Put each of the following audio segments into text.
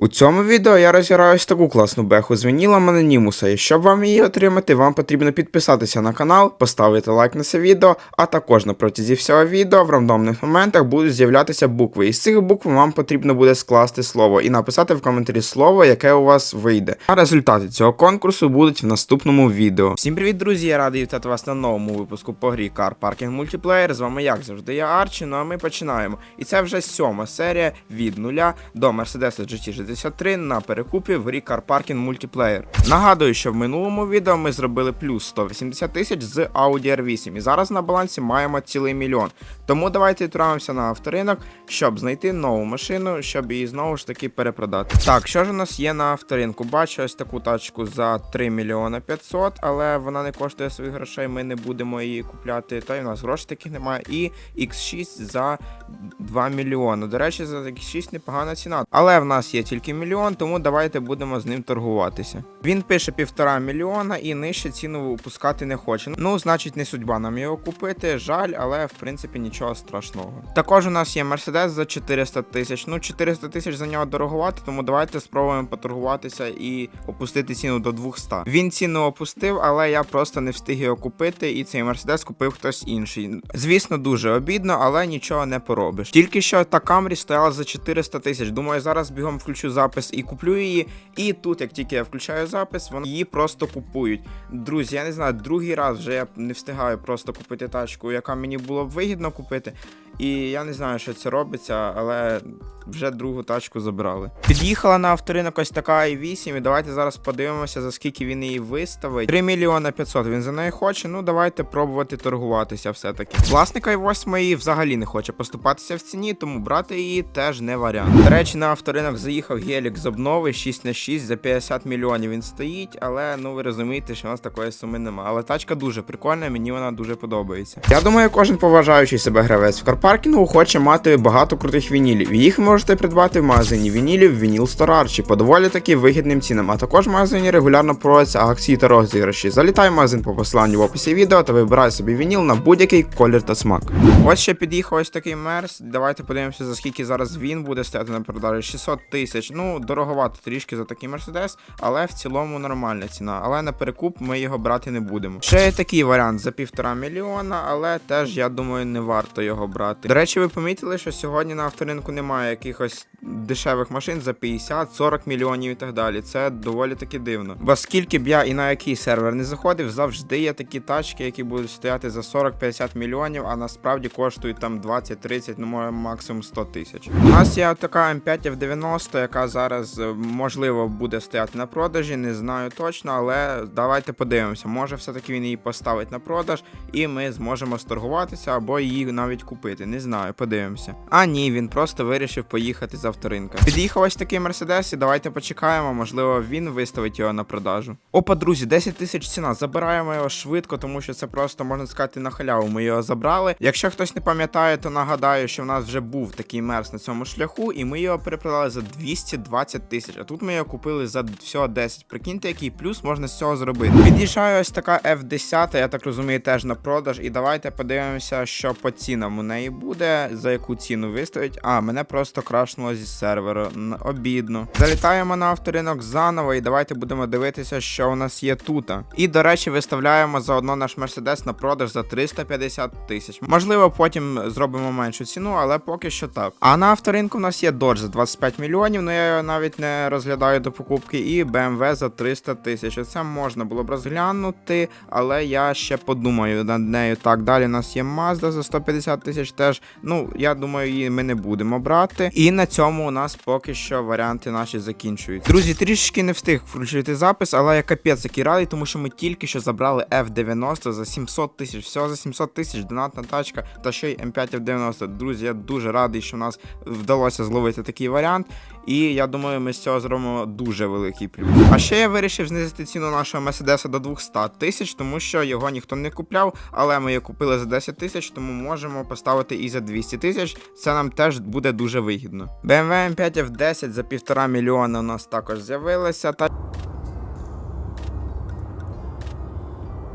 У цьому відео я розіграюсь таку класну беху з вінілом Анонімуса, і щоб вам її отримати, вам потрібно підписатися на канал, поставити лайк на це відео, а також на протязі всього відео в рандомних моментах будуть з'являтися букви. Із цих букв вам потрібно буде скласти слово і написати в коментарі слово, яке у вас вийде. А результати цього конкурсу будуть в наступному відео. Всім привіт, друзі! Я радий вітати вас на новому випуску по грі Car Parking Multiplayer. З вами, як завжди, я Арчі, ну а ми починаємо. І це вже сьома серія від нуля до Mercedes GT63 на перекупі в Car Parking Multiplayer. Нагадую, що в минулому відео ми зробили плюс 180 тисяч з Audi R8, і зараз на балансі маємо цілий мільйон. Тому давайте відправимося на авторинок, щоб знайти нову машину, щоб її знову ж таки перепродати. Так, що ж у нас є на авторинку? Бачу ось таку тачку за 3 мільйона 500, але вона не коштує своїх грошей, ми не будемо її купляти. Та й у нас грошей таких немає. І X6 за 2 мільйони. До речі, за X6 непогана ціна. Але в нас є тільки мільйон, тому давайте будемо з ним торгуватися. Він пише півтора мільйона і нижче ціну випускати не хоче. Ну, значить, не судьба нам його купити. Жаль, але в принципі нічого страшного. Також у нас є Mercedes за 400 тисяч. Ну, 400 тисяч за нього дорогувати, тому давайте спробуємо поторгуватися і опустити ціну до 200. Він ціну опустив, але я просто не встиг його купити, і цей Mercedes купив хтось інший. Звісно, дуже обідно, але нічого не поробиш. Тільки що та Camry стояла за 400 тисяч. Думаю, зараз бігом включу запис і куплю її. І тут, як тільки я включаю запис, вони її просто купують. Друзі, я не знаю, другий раз вже я не встигаю просто купити тачку, яка мені було б вигідно купити. І я не знаю, що це робиться, але вже другу тачку забрали. Під'їхала на авторинок ось така i8, і давайте зараз подивимося, за скільки він її виставить. 3 мільйона 500 він за неї хоче. Ну давайте пробувати торгуватися все-таки. Власника i8 її взагалі не хоче поступатися в ціні, тому брати її теж не варіант. До речі, на авторинок заїхав гелік з обнови 6 на 6 за 50 мільйонів він стоїть, але ну ви розумієте, що у нас такої суми немає. Але тачка дуже прикольна, мені вона дуже подобається. Я думаю, кожен поважаючий себе гравець в карпаркінгу хоче мати багато крутих вінілів. Їх можете придбати в магазині вінілів Вініл Store чи по доволі таки вигідним цінам. А також в магазині регулярно проводяться акції та розіграші. Залітай в магазин по посиланню в описі відео та вибирай собі вініл на будь-який колір та смак. Ось ще під'їхав ось такий мерс. Давайте подивимося, за скільки зараз він буде стояти на продажі. 600 тисяч. Ну, дороговато трішки за такий мерседес, але в цілому нормальна ціна. Але на перекуп ми його брати не будемо. Ще є такий варіант за півтора мільйона, але теж я думаю, не варто його брати. До речі, ви помітили, що сьогодні на авторинку немає якихось дешевих машин за 50-40 мільйонів і так далі. Це доволі таки дивно. Бо скільки б я і на який сервер не заходив, завжди є такі тачки, які будуть стояти за 40-50 мільйонів, а насправді коштують там 20-30, ну може максимум 100 тисяч. У нас є така М5 F90, яка зараз е, можливо буде стояти на продажі, не знаю точно, але давайте подивимося. Може, все-таки він її поставить на продаж, і ми зможемо сторгуватися або її навіть купити. Не знаю, подивимося. А ні, він просто вирішив поїхати з авторинка. Під'їхав ось такий Мерседес, і давайте почекаємо, можливо, він виставить його на продажу. Опа, друзі, 10 тисяч ціна. Забираємо його швидко, тому що це просто можна сказати на халяву. Ми його забрали. Якщо хтось не пам'ятає, то нагадаю, що в нас вже був такий мерс на цьому шляху, і ми його перепродали за 220 тисяч. А тут ми його купили за всього 10. Прикиньте, який плюс можна з цього зробити. Під'їжджає ось така F10, я так розумію, теж на продаж. І давайте подивимося, що по цінам у неї буде, за яку ціну виставить. А, мене просто крашнуло зі серверу. Обідно. Залітаємо на авторинок заново, і давайте будемо дивитися, що у нас є тут. І, до речі, виставляємо заодно наш Мерседес на продаж за 350 тисяч. Можливо, потім зробимо меншу ціну, але поки що так. А на авторинку у нас є Dodge за 25 мільйонів, ну я його навіть не розглядаю до покупки, і BMW за 300 тисяч. Це можна було б розглянути, але я ще подумаю над нею. Так, далі у нас є Mazda за 150 тисяч теж. Ну, я думаю, її ми не будемо брати. І на цьому у нас поки що варіанти наші закінчуються. Друзі, трішки не встиг включити запис, але я капець який радий, тому що ми тільки що забрали F90 за 700 тисяч. Всього за 700 тисяч донатна тачка та ще й М5 F90. Друзі, я дуже радий, що в нас вдалося зловити такий варіант. І я думаю, ми з цього зробимо дуже великий плюс. А ще я вирішив знизити ціну нашого Мерседеса до 200 тисяч, тому що його ніхто не купляв, але ми його купили за 10 тисяч, тому можемо поставити і за 200 тисяч. Це нам теж буде дуже вигідно. BMW M5 F10 за півтора мільйона у нас також з'явилася. Та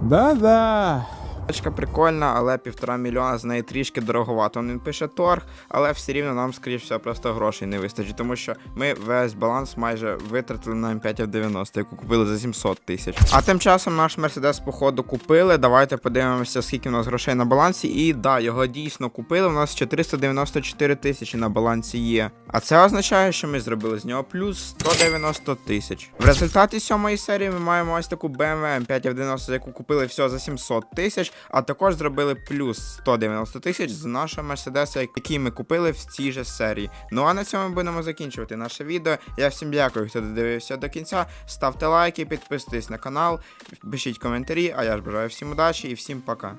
Да-да, Тачка прикольна, але півтора мільйона з неї трішки дороговато. Він пише торг, але все рівно нам, скоріш все, просто грошей не вистачить, тому що ми весь баланс майже витратили на М5 F90, яку купили за 700 тисяч. А тим часом наш Мерседес, походу, купили. Давайте подивимося, скільки у нас грошей на балансі. І да, його дійсно купили. У нас 494 тисячі на балансі є. А це означає, що ми зробили з нього плюс 190 тисяч. В результаті сьомої серії ми маємо ось таку BMW M5 F90, яку купили все за 700 тисяч, а також зробили плюс 190 тисяч з нашого Мерседеса, який ми купили в цій же серії. Ну а на цьому будемо закінчувати наше відео. Я всім дякую, хто додивився до кінця. Ставте лайки, підписуйтесь на канал, пишіть коментарі, а я ж бажаю всім удачі і всім пока.